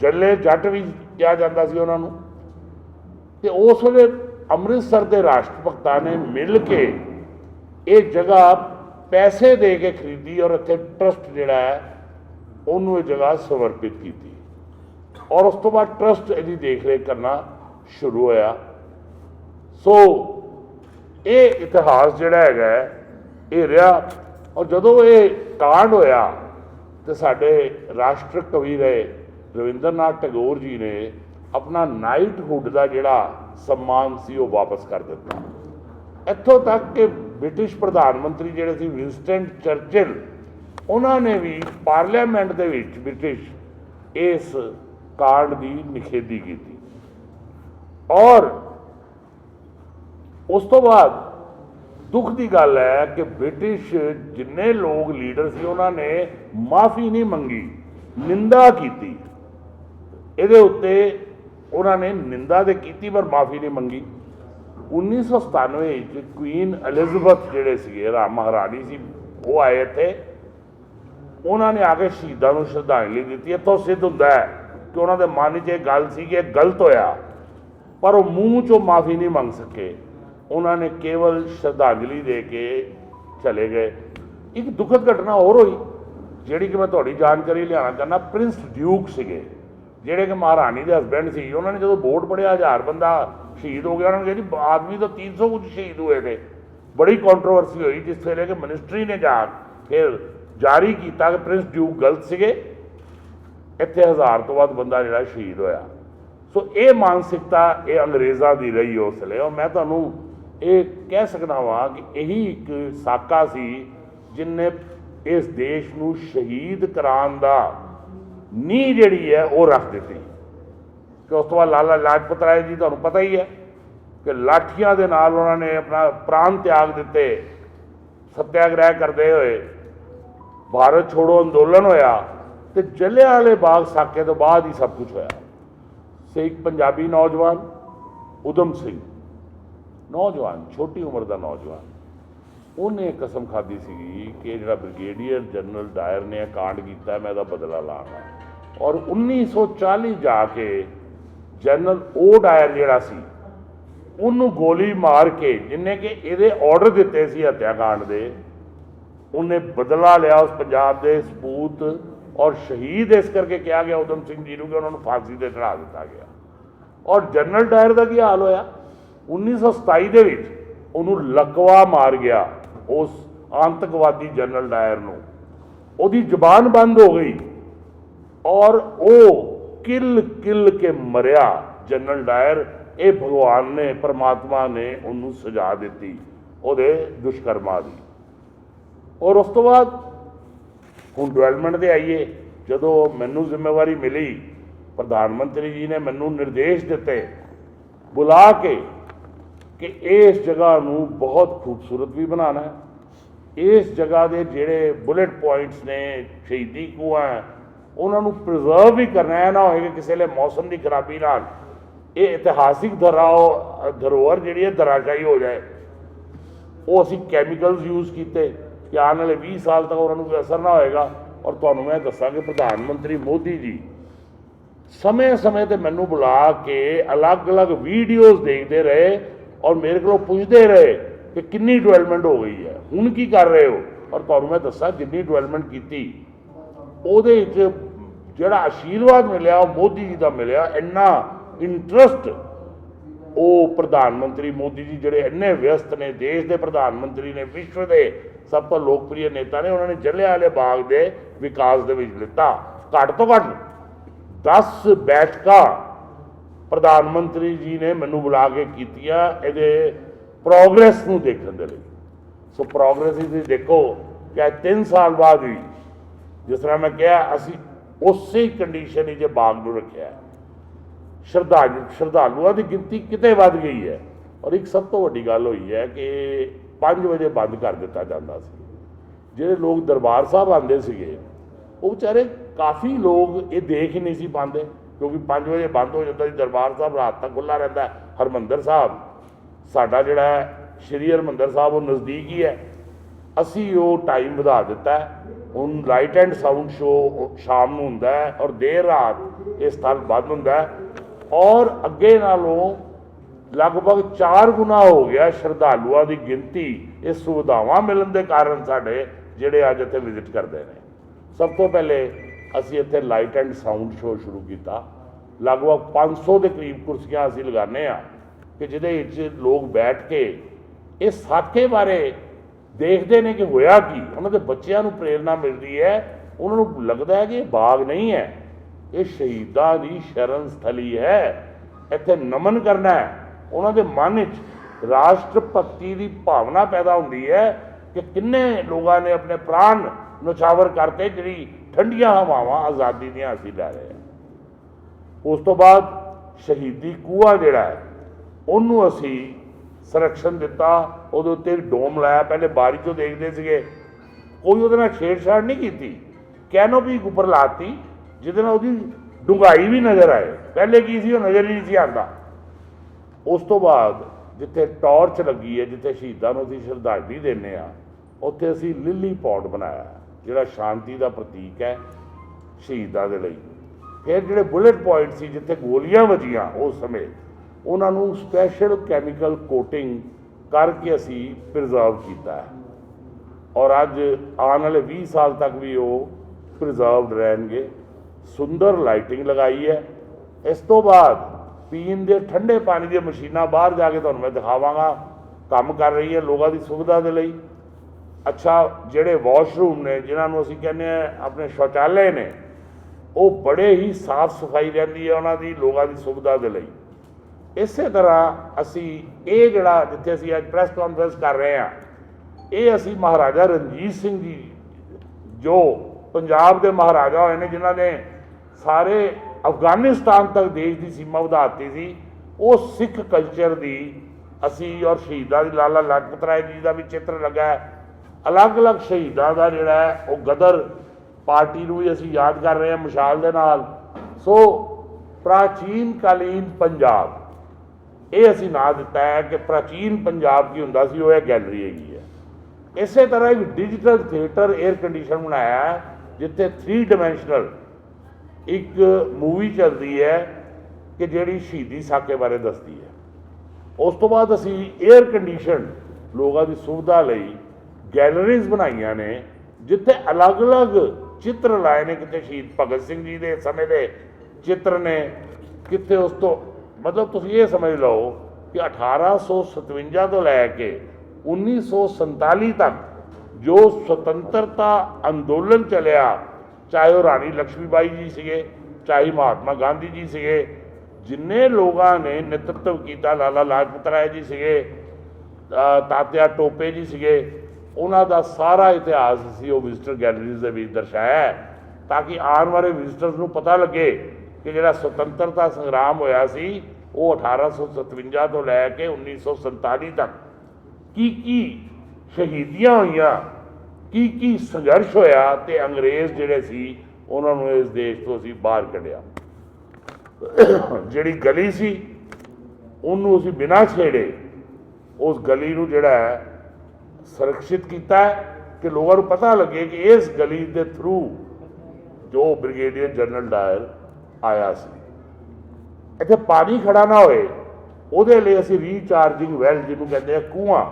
ਜੱਲੇ ਜੱਟ ਵੀ ਕਿਹਾ ਜਾਂਦਾ ਸੀ ਉਹਨਾਂ ਨੂੰ। ਤੇ ਉਸ ਵੇਲੇ ਅੰਮ੍ਰਿਤਸਰ ਦੇ ਰਾਸ਼ਟਰ ਰਾਸ਼ਟਰਪਤਾ ਨੇ ਮਿਲ ਕੇ ਇਹ ਜਗ੍ਹਾ ਪੈਸੇ ਦੇ ਕੇ ਖਰੀਦੀ ਔਰ ਇੱਥੇ ਟਰਸਟ ਜਿਹੜਾ ਹੈ, ਉਹਨੂੰ ਇਹ ਜਗ੍ਹਾ ਸਮਰਪਿਤ ਕੀਤੀ। ਔਰ ਉਸ ਤੋਂ ਬਾਅਦ ਟਰਸਟ ਇਹਦੀ ਦੇਖ-ਰੇਖ ਕਰਨਾ ਸ਼ੁਰੂ ਹੋਇਆ। ਸੋ, ਇਹ ਇਤਿਹਾਸ ਜਿਹੜਾ ਹੈਗਾ ਇਹ ਰਿਹਾ। ਔਰ ਜਦੋਂ ਇਹ ਕਾਂਡ ਹੋਇਆ ਤੇ ਸਾਡੇ ਰਾਸ਼ਟਰ ਕਵੀ ਰਹੇ ਰਵਿੰਦਰਨਾਥ ਟੈਗੋਰ ਜੀ ਨੇ ਆਪਣਾ ਨਾਈਟਹੁੱਡ ਦਾ ਜਿਹੜਾ ਸਨਮਾਨ ਸੀ ਉਹ ਵਾਪਸ ਕਰ ਦਿੱਤਾ। ਇੱਥੋਂ ਤੱਕ ਕਿ ਬ੍ਰਿਟਿਸ਼ ਪ੍ਰਧਾਨ ਮੰਤਰੀ ਜਿਹੜੇ ਸੀ ਵਿੰਸਟਨ ਚਰਚਿਲ, ਉਹਨਾਂ ਨੇ ਵੀ ਪਾਰਲੀਮੈਂਟ ਦੇ ਵਿੱਚ ਬ੍ਰਿਟਿਸ਼ ਇਸ ਕਾਂਡ ਦੀ ਨਿਖੇਧੀ ਕੀਤੀ। ਔਰ ਉਸ ਤੋਂ ਬਾਅਦ ਦੁੱਖ ਦੀ ਗੱਲ ਹੈ ਕਿ ਬ੍ਰਿਟਿਸ਼ ਜਿੰਨੇ ਲੋਕ ਲੀਡਰ ਸੀ, ਉਹਨਾਂ ਨੇ ਮਾਫੀ ਨਹੀਂ ਮੰਗੀ, ਨਿੰਦਾ ਕੀਤੀ। ਇਹਦੇ ਉੱਤੇ ਉਹਨਾਂ ਨੇ ਨਿੰਦਾ ਤੇ ਕੀਤੀ, ਪਰ ਮਾਫੀ ਨਹੀਂ ਮੰਗੀ। 1997 ਵਿੱਚ ਕੁਈਨ ਐਲਿਜ਼ਬeth ਜਿਹੜੇ ਸੀਗੇ, ਰਾਮ ਮਹਾਰਾਣੀ ਸੀ, ਉਹ ਆਏ ਇੱਥੇ। ਉਹਨਾਂ ਨੇ ਆ ਕੇ ਸ਼ਹੀਦਾਂ ਨੂੰ ਸ਼ਰਧਾਂਜਲੀ ਦਿੱਤੀ। ਇੱਥੋਂ ਸਿੱਧ ਹੁੰਦਾ ਹੈ ਕਿ ਉਹਨਾਂ ਦੇ ਮਨ 'ਚ ਇਹ ਗੱਲ ਸੀ ਕਿ ਇਹ ਗਲਤ ਹੋਇਆ, ਪਰ ਉਹ ਮੂੰਹ 'ਚੋਂ ਮਾਫੀ ਨਹੀਂ ਮੰਗ ਸਕੇ। ਉਹਨਾਂ ਨੇ ਕੇਵਲ ਸ਼ਰਧਾਂਜਲੀ ਦੇ ਕੇ ਚਲੇ ਗਏ। ਇੱਕ ਦੁਖਦ ਘਟਨਾ ਹੋਰ ਹੋਈ, ਜਿਹੜੀ ਕਿ ਮੈਂ ਤੁਹਾਡੀ ਜਾਣਕਾਰੀ ਲਿਆਉਣਾ ਚਾਹੁੰਦਾ, ਪ੍ਰਿੰਸ ਡਿਊਕ ਸੀਗੇ, ਜਿਹੜੇ ਕਿ ਮਹਾਰਾਣੀ ਦੇ ਹਸਬੰਡ ਸੀ। ਉਹਨਾਂ ਨੇ ਜਦੋਂ ਬੋਰਡ ਪੜਿਆ ਹਜ਼ਾਰ ਬੰਦਾ ਸ਼ਹੀਦ ਹੋ ਗਿਆ, ਉਹਨਾਂ ਨੇ ਕਿਹਾ ਜੀ, ਆਦਮੀ ਤਾਂ 300 ਕੁਝ ਸ਼ਹੀਦ ਹੋਏ ਨੇ। ਬੜੀ ਕੰਟਰੋਵਰਸੀ ਹੋਈ, ਜਿਸ ਵੇਲੇ ਕਿ ਮਿਨਿਸਟਰੀ ਨੇ ਜਾ ਫਿਰ ਜਾਰੀ ਕੀਤਾ ਕਿ ਪ੍ਰਿੰਸ ਡਿਊਕ ਗਲਤ ਸੀਗੇ। ਇੱਥੇ ਹਜ਼ਾਰ ਤੋਂ ਵੱਧ ਬੰਦਾ ਜਿਹੜਾ ਸ਼ਹੀਦ ਹੋਇਆ। ਸੋ ਇਹ ਮਾਨਸਿਕਤਾ ਇਹ ਅੰਗਰੇਜ਼ਾਂ ਦੀ ਰਹੀ ਉਸ ਵੇਲੇ। ਔਰ ਮੈਂ ਤੁਹਾਨੂੰ ਇਹ ਕਹਿ ਸਕਦਾ ਵਾਂ ਕਿ ਇਹੀ ਇੱਕ ਸਾਕਾ ਸੀ ਜਿਨੇ ਇਸ ਦੇਸ਼ ਨੂੰ ਸ਼ਹੀਦ ਕਰਾਉਣ ਦਾ ਨੀਂਹ ਜਿਹੜੀ ਹੈ ਉਹ ਰੱਖ ਦਿੱਤੀ। ਕਿ ਉਸ ਤੋਂ ਬਾਅਦ ਲਾਲਾ ਲਾਜਪਤ ਰਾਏ ਜੀ ਤੁਹਾਨੂੰ ਪਤਾ ਹੀ ਹੈ ਕਿ ਲਾਠੀਆਂ ਦੇ ਨਾਲ ਉਹਨਾਂ ਨੇ ਆਪਣਾ ਪ੍ਰਾਣ ਤਿਆਗ ਦਿੱਤੇ, ਸਤਿਆਗ੍ਰਹਿ ਕਰਦੇ ਹੋਏ। ਭਾਰਤ ਛੋੜੋ ਅੰਦੋਲਨ ਹੋਇਆ ਤੇ ਜਲਿਆਂਵਾਲੇ ਬਾਗ ਸਾਕੇ ਤੋਂ ਬਾਅਦ ਹੀ ਸਭ ਕੁਝ ਹੋਇਆ। ਸੇ ਇੱਕ ਪੰਜਾਬੀ ਨੌਜਵਾਨ, ਉਦਮ ਸਿੰਘ। ਨੌਜਵਾਨ, ਛੋਟੀ ਉਮਰ ਦਾ ਨੌਜਵਾਨ। ਉਹਨੇ ਕਸਮ ਖਾਧੀ ਸੀਗੀ ਕਿ ਜਿਹੜਾ ਬ੍ਰਿਗੇਡੀਅਰ ਜਨਰਲ ਡਾਇਰ ਨੇ ਇਹ ਕਾਂਡ ਕੀਤਾ, ਮੈਂ ਇਹਦਾ ਬਦਲਾ ਲਾਣਾ ਔਰ 1940 ਜਾ ਕੇ ਜਨਰਲ ਓ ਡਾਇਰ ਜਿਹੜਾ ਸੀ, ਉਹਨੂੰ ਗੋਲੀ ਮਾਰ ਕੇ, ਜਿੰਨੇ ਕਿ ਇਹਦੇ ਆਰਡਰ ਦਿੱਤੇ ਸੀ ਹੱਤਿਆਕਾਂਡ ਦੇ, ਉਹਨੇ ਬਦਲਾ ਲਿਆ ਉਸ ਪੰਜਾਬ ਦੇ ਸਪੂਤ ਔਰ ਸ਼ਹੀਦ ਇਸ ਕਰਕੇ ਕਿਹਾ ਗਿਆ ਉਦਮ ਸਿੰਘ ਜੀ ਨੂੰ ਕਿ ਉਹਨਾਂ ਨੂੰ ਫਾਂਸੀ ਤੇ ਚੜਾ ਦਿੱਤਾ ਗਿਆ। ਔਰ ਜਨਰਲ ਡਾਇਰ ਦਾ ਕੀ ਹਾਲ ਹੋਇਆ? 1927 ਦੇ ਵਿੱਚ ਉਹਨੂੰ ਲਕਵਾ ਮਾਰ ਗਿਆ ਉਸ ਆਤੰਕਵਾਦੀ ਜਨਰਲ ਡਾਇਰ ਨੂੰ। ਉਹਦੀ ਜ਼ੁਬਾਨ ਬੰਦ ਹੋ ਗਈ ਔਰ ਉਹ ਕਿਲ ਕਿਲ ਕੇ ਮਰਿਆ। ਜਨਰਲ ਡਾਇਰ ਇਹ ਭਗਵਾਨ ਨੇ, ਪਰਮਾਤਮਾ ਨੇ ਉਹਨੂੰ ਸਜ਼ਾ ਦਿੱਤੀ ਉਹਦੇ ਦੁਸ਼ਕਰਮਾਂ ਦੀ। ਔਰ ਉਸ ਤੋਂ ਬਾਅਦ ਹੁਣ ਡਿਵੈਲਪਮੈਂਟ ਦੇ ਆਈਏ। ਜਦੋਂ ਮੈਨੂੰ ਜ਼ਿੰਮੇਵਾਰੀ ਮਿਲੀ, ਪ੍ਰਧਾਨ ਮੰਤਰੀ ਜੀ ਨੇ ਮੈਨੂੰ ਨਿਰਦੇਸ਼ ਦਿੱਤੇ ਬੁਲਾ ਕੇ ਕਿ ਇਸ ਜਗ੍ਹਾ ਨੂੰ ਬਹੁਤ ਖੂਬਸੂਰਤ ਵੀ ਬਣਾਉਣਾ ਹੈ। ਇਸ ਜਗ੍ਹਾ ਦੇ ਜਿਹੜੇ ਬੁਲੇਟ ਪੁਆਇੰਟਸ ਨੇ, ਸ਼ਹੀਦੀ ਕੂਆਂ ਉਹਨਾਂ ਨੂੰ ਪ੍ਰੀਜ਼ਰਵ ਵੀ ਕਰਨਾ ਹੈ ਨਾ ਹੋਏ ਕਿ ਕਿਸੇ ਵੇਲੇ ਮੌਸਮ ਦੀ ਖਰਾਬੀ ਨਾਲ। ਇਹ ਇਤਿਹਾਸਿਕ ਧਰਾਓ, ਧਰੋਹਰ ਜਿਹੜੀ ਹੈ ਧਰਾਸ਼ਾਹੀ ਹੋ ਜਾਏ। ਉਹ ਅਸੀਂ ਕੈਮੀਕਲਸ ਯੂਜ਼ ਕੀਤੇ, ਕਿ ਆਉਣ ਵਾਲੇ 20 ਸਾਲ ਤੱਕ ਉਹਨਾਂ ਨੂੰ ਕੋਈ ਅਸਰ ਨਾ ਹੋਏਗਾ। ਔਰ ਤੁਹਾਨੂੰ ਮੈਂ ਦੱਸਾਂ ਕਿ ਪ੍ਰਧਾਨ ਮੰਤਰੀ ਮੋਦੀ ਜੀ, ਸਮੇਂ-ਸਮੇਂ ਤੇ ਮੈਨੂੰ ਬੁਲਾ ਕੇ ਅਲੱਗ-ਅਲੱਗ ਵੀਡੀਓਜ਼ ਦੇਖਦੇ ਰਹੇ ਔਰ ਮੇਰੇ ਕੋਲੋਂ ਪੁੱਛਦੇ ਰਹੇ ਕਿ ਕਿੰਨੀ ਡਿਵੈਲਪਮੈਂਟ ਹੋ ਗਈ ਹੈ। ਹੁਣ ਕੀ ਕਰ ਰਹੇ ਹੋ? ਔਰ ਤੁਹਾਨੂੰ ਮੈਂ ਦੱਸਾਂ, ਜਿੰਨੀ ਡਿਵੈਲਪਮੈਂਟ ਕੀਤੀ, ਉਹਦੇ ਵਿੱਚ ਜਿਹੜਾ ਆਸ਼ੀਰਵਾਦ ਮਿਲਿਆ, ਉਹ ਮੋਦੀ ਜੀ ਦਾ ਮਿਲਿਆ, ਇੰਨਾ ਇੰਟਰਸਟ ਉਹ ਪ੍ਰਧਾਨ ਮੰਤਰੀ ਮੋਦੀ ਜੀ ਜਿਹੜੇ ਇੰਨੇ ਵਿਅਸਤ ਨੇ, ਦੇਸ਼ ਦੇ ਪ੍ਰਧਾਨ ਮੰਤਰੀ ਨੇ, ਵਿਸ਼ਵ ਦੇ ਸਭ ਤੋਂ ਲੋਕਪ੍ਰਿਯ ਨੇਤਾ ਨੇ, ਉਹਨਾਂ ਨੇ ਜਲਿਆਂਵਾਲੇ ਬਾਗ ਦੇ ਵਿਕਾਸ ਦੇ ਵਿੱਚ ਲਿੱਤਾ। ਘੱਟ ਤੋਂ ਘੱਟ 10 ਬੈਠਕਾਂ ਪ੍ਰਧਾਨ ਮੰਤਰੀ ਜੀ ਨੇ ਮੈਨੂੰ ਬੁਲਾ ਕੇ ਕੀਤੀਆਂ ਇਹਦੇ ਪ੍ਰੋਗਰੈਸ ਨੂੰ ਦੇਖਣ ਦੇ ਲਈ। ਸੋ ਪ੍ਰੋਗਰੈਸ ਤੁਸੀਂ ਦੇਖੋ ਕਿ 3 ਸਾਲ ਬਾਅਦ ਵੀ ਜਿਸ ਤਰ੍ਹਾਂ ਮੈਂ ਕਿਹਾ, ਅਸੀਂ ਉਸੇ ਕੰਡੀਸ਼ਨ ਵਿੱਚ ਬਾਗ ਨੂੰ ਰੱਖਿਆ। ਸ਼ਰਧਾਲੂ ਸ਼ਰਧਾਲੂਆਂ ਦੀ ਗਿਣਤੀ ਕਿਤੇ ਵੱਧ ਗਈ ਹੈ। ਔਰ ਇੱਕ ਸਭ ਤੋਂ ਵੱਡੀ ਗੱਲ ਹੋਈ ਹੈ ਕਿ 5 ਵਜੇ ਬੰਦ ਕਰ ਦਿੱਤਾ ਜਾਂਦਾ ਸੀ। ਜਿਹੜੇ ਲੋਕ ਦਰਬਾਰ ਸਾਹਿਬ ਆਉਂਦੇ ਸੀਗੇ, ਉਹ ਵਿਚਾਰੇ ਕਾਫੀ ਲੋਕ ਇਹ ਦੇਖ ਹੀ ਨਹੀਂ ਸੀ ਪਾਉਂਦੇ। ਕਿਉਂਕਿ 5 ਵਜੇ ਬੰਦ ਹੋ ਜਾਂਦਾ ਜੀ, ਦਰਬਾਰ ਸਾਹਿਬ ਰਾਤ ਤੱਕ ਖੁੱਲਾ ਰਹਿੰਦਾ ਹੈ। ਹਰਮੰਦਰ ਸਾਹਿਬ, ਸਾਡਾ ਜਿਹੜਾ ਸ਼੍ਰੀ ਹਰਮੰਦਰ ਸਾਹਿਬ, ਉਹ ਨਜ਼ਦੀਕ ਹੀ ਹੈ। ਅਸੀਂ ਉਹ ਟਾਈਮ ਵਧਾ ਦਿੱਤਾ ਹੁਣ ਲਾਈਟ ਐਂਡ ਸਾਊਂਡ ਸ਼ੋ ਸ਼ਾਮ ਨੂੰ ਹੁੰਦਾ ਹੈ ਔਰ ਦੇਰ ਰਾਤ ਇਹ ਸਥਲ ਬੰਦ ਹੁੰਦਾ ਹੈ। ਔਰ ਅੱਗੇ ਨਾਲੋਂ ਲਗਭਗ 4 ਗੁਣਾ ਹੋ ਗਿਆ ਸ਼ਰਧਾਲੂਆਂ ਦੀ ਗਿਣਤੀ। ਇਹ ਸੁਵਿਧਾਵਾਂ ਮਿਲਣ ਦੇ ਕਾਰਨ ਸਾਡੇ ਜਿਹੜੇ ਅੱਜ ਇੱਥੇ ਵਿਜ਼ਿਟ ਕਰਦੇ ਨੇ। ਸਭ ਤੋਂ ਪਹਿਲੇ ਅਸੀਂ ਇੱਥੇ ਲਾਈਟ ਐਂਡ ਸਾਊਂਡ ਸ਼ੋਅ ਸ਼ੁਰੂ ਕੀਤਾ। ਲਗਭਗ 500 ਦੇ ਕਰੀਬ ਕੁਰਸੀਆਂ ਅਸੀਂ ਲਗਾਉਂਦੇ ਆ ਕਿ ਜਿਹਦੇ ਵਿੱਚ ਲੋਕ ਬੈਠ ਕੇ ਇਹ ਸਾਕੇ ਬਾਰੇ ਦੇਖਦੇ ਨੇ ਕਿ ਹੋਇਆ ਕੀ। ਉਹਨਾਂ ਦੇ ਬੱਚਿਆਂ ਨੂੰ ਪ੍ਰੇਰਣਾ ਮਿਲਦੀ ਹੈ। ਉਹਨਾਂ ਨੂੰ ਲੱਗਦਾ ਹੈ ਕਿ ਇਹ ਬਾਗ ਨਹੀਂ ਹੈ। ਇਹ ਸ਼ਹੀਦਾਂ ਦੀ ਸ਼ਰਨ ਸਥਲੀ ਹੈ। ਇੱਥੇ ਨਮਨ ਕਰਨਾ ਹੈ। ਉਹਨਾਂ ਦੇ ਮਨ ਵਿੱਚ ਰਾਸ਼ਟਰ ਭਗਤੀ ਦੀ ਭਾਵਨਾ ਪੈਦਾ ਹੁੰਦੀ ਹੈ ਕਿ ਕਿੰਨੇ ਲੋਕਾਂ ਨੇ ਆਪਣੇ ਪ੍ਰਾਣ ਨਛਾਵਰ ਕਰਤੇ, ਜਿਹੜੀ ਠੰਡੀਆਂ ਹਵਾਵਾਂ ਆਜ਼ਾਦੀ ਦੀਆਂ ਅਸੀਂ ਲੈ ਰਹੇ ਹਾਂ। ਉਸ ਤੋਂ ਬਾਅਦ ਸ਼ਹੀਦੀ ਕੂਆ ਜਿਹੜਾ ਹੈ, ਉਹਨੂੰ ਅਸੀਂ ਸੰਰਕਸ਼ਣ ਦਿੱਤਾ, ਉਹਦੇ ਉੱਤੇ ਡੋਮ ਲਾਇਆ। ਪਹਿਲੇ ਬਾਰੀ ਚੋਂ ਦੇਖਦੇ ਸੀਗੇ, ਕੋਈ ਉਹਦੇ ਨਾਲ ਛੇੜਛਾੜ ਨਹੀਂ ਕੀਤੀ। ਕੈਨੋਪੀ ਉੱਪਰ ਲਾਤੀ, ਜਿਹਦੇ ਨਾਲ ਉਹਦੀ ਡੁੰਗਾਈ ਵੀ ਨਜ਼ਰ ਆਏ। ਪਹਿਲੇ ਕੀ ਸੀ, ਉਹ ਨਜ਼ਰ ਹੀ ਨਹੀਂ ਸੀ ਆਉਂਦਾ। ਉਸ ਤੋਂ ਬਾਅਦ ਜਿੱਥੇ ਟਾਰਚ ਲੱਗੀ ਹੈ, ਜਿੱਥੇ ਸ਼ਹੀਦਾਂ ਨੂੰ ਅਸੀਂ ਸ਼ਰਧਾਂਜਲੀ ਦਿੰਦੇ ਆ ਉੱਥੇ ਅਸੀਂ ਲਿਲੀ ਪੌਂਡ ਬਣਾਇਆ। ਜਿਹੜਾ ਸ਼ਾਂਤੀ ਦਾ ਪ੍ਰਤੀਕ ਹੈ ਸ਼ਹੀਦਾਂ ਦੇ ਲਈ। ਫਿਰ ਜਿਹੜੇ ਬੁਲੇਟ ਪੁਆਇੰਟ ਸੀ ਜਿੱਥੇ ਗੋਲੀਆਂ ਵੱਜੀਆਂ ਉਸ ਸਮੇਂ, ਉਹਨਾਂ ਨੂੰ ਸਪੈਸ਼ਲ ਕੈਮੀਕਲ ਕੋਟਿੰਗ ਕਰਕੇ ਅਸੀਂ ਪ੍ਰੀਜ਼ਰਵ ਕੀਤਾ ਹੈ। ਔਰ ਅੱਜ ਆਉਣ ਵਾਲੇ 20 ਸਾਲ ਤੱਕ ਵੀ ਉਹ ਪ੍ਰੀਜ਼ਰਵਡ ਰਹਿਣਗੇ। ਸੁੰਦਰ ਲਾਈਟਿੰਗ ਲਗਾਈ ਹੈ। ਇਸ ਤੋਂ ਬਾਅਦ ਪੀਣ ਦੇ ਠੰਡੇ ਪਾਣੀ ਦੀਆਂ ਮਸ਼ੀਨਾਂ ਬਾਹਰ ਜਾ ਕੇ ਤੁਹਾਨੂੰ ਮੈਂ ਦਿਖਾਵਾਂਗਾ। ਕੰਮ ਕਰ ਰਹੀ ਹੈ ਲੋਕਾਂ ਦੀ ਸੁਵਿਧਾ ਦੇ ਲਈ। ਅੱਛਾ, ਜਿਹੜੇ ਵਾਸ਼ਰੂਮ ਨੇ, ਜਿਨ੍ਹਾਂ ਨੂੰ ਅਸੀਂ ਕਹਿੰਦੇ ਆ ਆਪਣੇ ਸ਼ੌਚਾਲੇ ਨੇ, ਉਹ ਬੜੇ ਹੀ ਸਾਫ਼ ਸਫ਼ਾਈ ਰਹਿੰਦੀ ਹੈ ਉਹਨਾਂ ਦੀ, ਲੋਕਾਂ ਦੀ ਸੁਵਿਧਾ ਦੇ ਲਈ। ਇਸੇ ਤਰ੍ਹਾਂ ਅਸੀਂ ਇਹ ਜਿਹੜਾ ਜਿੱਥੇ ਅਸੀਂ ਅੱਜ ਪ੍ਰੈਸ ਕਾਨਫਰੰਸ ਕਰ ਰਹੇ ਹਾਂ, ਇਹ ਅਸੀਂ ਮਹਾਰਾਜਾ ਰਣਜੀਤ ਸਿੰਘ ਜੀ, ਜੋ ਪੰਜਾਬ ਦੇ ਮਹਾਰਾਜਾ ਹੋਏ ਨੇ, ਜਿਨ੍ਹਾਂ ਨੇ ਸਾਰੇ ਅਫਗਾਨਿਸਤਾਨ ਤੱਕ ਦੇਸ਼ ਦੀ ਸੀਮਾ ਵਧਾ ਦਿੱਤੀ ਸੀ, ਉਹ ਸਿੱਖ ਕਲਚਰ ਦੀ ਅਸੀਂ ਔਰ ਸ਼ਹੀਦਾਂ ਦੀ ਲਾਲਾ ਲਾਜਪਤ ਰਾਏ ਜੀ ਦਾ ਵੀ ਚਿੱਤਰ ਲੱਗਾ ਹੈ। ਅਲੱਗ-ਅਲੱਗ ਸ਼ਹੀਦਾਂ ਦਾ ਜਿਹੜਾ ਹੈ, ਉਹ ਗਦਰ ਪਾਰਟੀ ਨੂੰ ਵੀ ਅਸੀਂ ਯਾਦ ਕਰ ਰਹੇ ਹਾਂ ਮਸ਼ਾਲ ਦੇ ਨਾਲ। ਸੋ ਪ੍ਰਾਚੀਨ ਕਾਲੀਨ ਪੰਜਾਬ, ਇਹ ਅਸੀਂ ਨਾਂ ਦਿੱਤਾ ਹੈ ਕਿ ਪ੍ਰਾਚੀਨ ਪੰਜਾਬ ਕੀ ਹੁੰਦਾ ਸੀ, ਉਹ ਇਹ ਗੈਲਰੀ ਹੈਗੀ ਹੈ। ਇਸੇ ਤਰ੍ਹਾਂ ਇੱਕ ਡਿਜੀਟਲ ਥੀਏਟਰ 에ਅਰ ਕੰਡੀਸ਼ਨ ਬਣਾਇਆ ਜਿੱਥੇ 3 ਡਾਈਮੈਂਸ਼ਨਲ ਇੱਕ ਮੂਵੀ ਚੱਲਦੀ ਹੈ, ਕਿ ਜਿਹੜੀ ਸ਼ਹੀਦੀ ਸਾਕੇ ਬਾਰੇ ਦੱਸਦੀ ਹੈ। ਉਸ ਤੋਂ ਬਾਅਦ ਅਸੀਂ 에ਅਰ ਕੰਡੀਸ਼ਨ ਲੋਕਾਂ ਦੀ ਸੁਵਿਧਾ ਲਈ ਗੈਲਰੀਜ਼ ਬਣਾਈਆਂ ਨੇ, ਜਿੱਥੇ ਅਲੱਗ-ਅਲੱਗ ਚਿੱਤਰ ਲਾਏ ਨੇ ਕਿਤੇ ਸ਼ਹੀਦ ਭਗਤ ਸਿੰਘ ਜੀ ਦੇ ਸਮੇਂ ਦੇ ਚਿੱਤਰ ਨੇ ਕਿਤੇ ਉਸ ਤੋਂ, ਮਤਲਬ ਤੁਸੀਂ ਇਹ ਸਮਝ ਲਓ ਕਿ 1857 ਤੋਂ ਲੈ ਕੇ 1947 ਤੱਕ ਜੋ ਸੁਤੰਤਰਤਾ ਅੰਦੋਲਨ ਚੱਲਿਆ, ਚਾਹੇ ਉਹ ਰਾਣੀ ਲక్ష్ਮੀਬਾਈ ਜੀ ਸੀਗੇ, ਚਾਹੇ ਮਹਾਤਮਾ ਗਾਂਧੀ ਜੀ ਸੀਗੇ, ਜਿੰਨੇ ਲੋਕਾਂ ਨੇ ਨੇਤਰਤਵ ਕੀਤਾ, ਲਾਲਾ ਲਾਜਪਤ ਰਾਏ ਜੀ ਸੀਗੇ ਤਾਤਿਆ ਟੋਪੇ ਜੀ ਸੀਗੇ ਉਹਨਾਂ ਦਾ ਸਾਰਾ ਇਤਿਹਾਸ ਸੀ, ਉਹ ਵਿਜ਼ਿਟਰ ਗੈਲਰੀਜ਼ ਦੇ ਵਿੱਚ ਦਰਸਾਇਆ ਹੈ, ਤਾਂ ਕਿ ਆਉਣ ਵਾਲੇ ਵਿਜ਼ਿਟਰਸ ਨੂੰ ਪਤਾ ਲੱਗੇ ਕਿ ਜਿਹੜਾ ਸੁਤੰਤਰਤਾ ਸੰਗਰਾਮ ਹੋਇਆ ਸੀ, ਉਹ 1857 ਤੋਂ ਲੈ ਕੇ 1947 ਤੱਕ ਕੀ ਕੀ ਸ਼ਹੀਦੀਆਂ ਹੋਈਆਂ, ਕੀ ਕੀ ਸੰਘਰਸ਼ ਹੋਇਆ ਤੇ ਅੰਗਰੇਜ਼ ਜਿਹੜੇ ਸੀ, ਉਹਨਾਂ ਨੂੰ ਇਸ ਦੇਸ਼ ਤੋਂ ਅਸੀਂ ਬਾਹਰ ਕੱਢਿਆ। ਜਿਹੜੀ ਗਲੀ ਸੀ, ਉਹਨੂੰ ਅਸੀਂ ਬਿਨਾਂ ਛੇੜੇ ਉਸ ਗਲੀ ਨੂੰ ਜਿਹੜਾ ਹੈ ਸੁਰੱਖਿਅਤ ਕੀਤਾ ਕਿ ਲੋਕਾਂ ਨੂੰ ਪਤਾ ਲੱਗੇ ਕਿ ਇਸ ਗਲੀ ਦੇ ਥਰੂ ਜੋ ਬ੍ਰਿਗੇਡੀਅਰ ਜਨਰਲ ਡਾਇਰ ਆਇਆ ਸੀ। ਇੱਥੇ ਪਾਣੀ ਖੜਾ ਨਾ ਹੋਏ, ਉਹਦੇ ਲਈ ਅਸੀਂ ਰੀਚਾਰਜਿੰਗ ਵੈਲ ਜਿਹਨੂੰ ਕਹਿੰਦੇ ਆ ਕੂਆਂ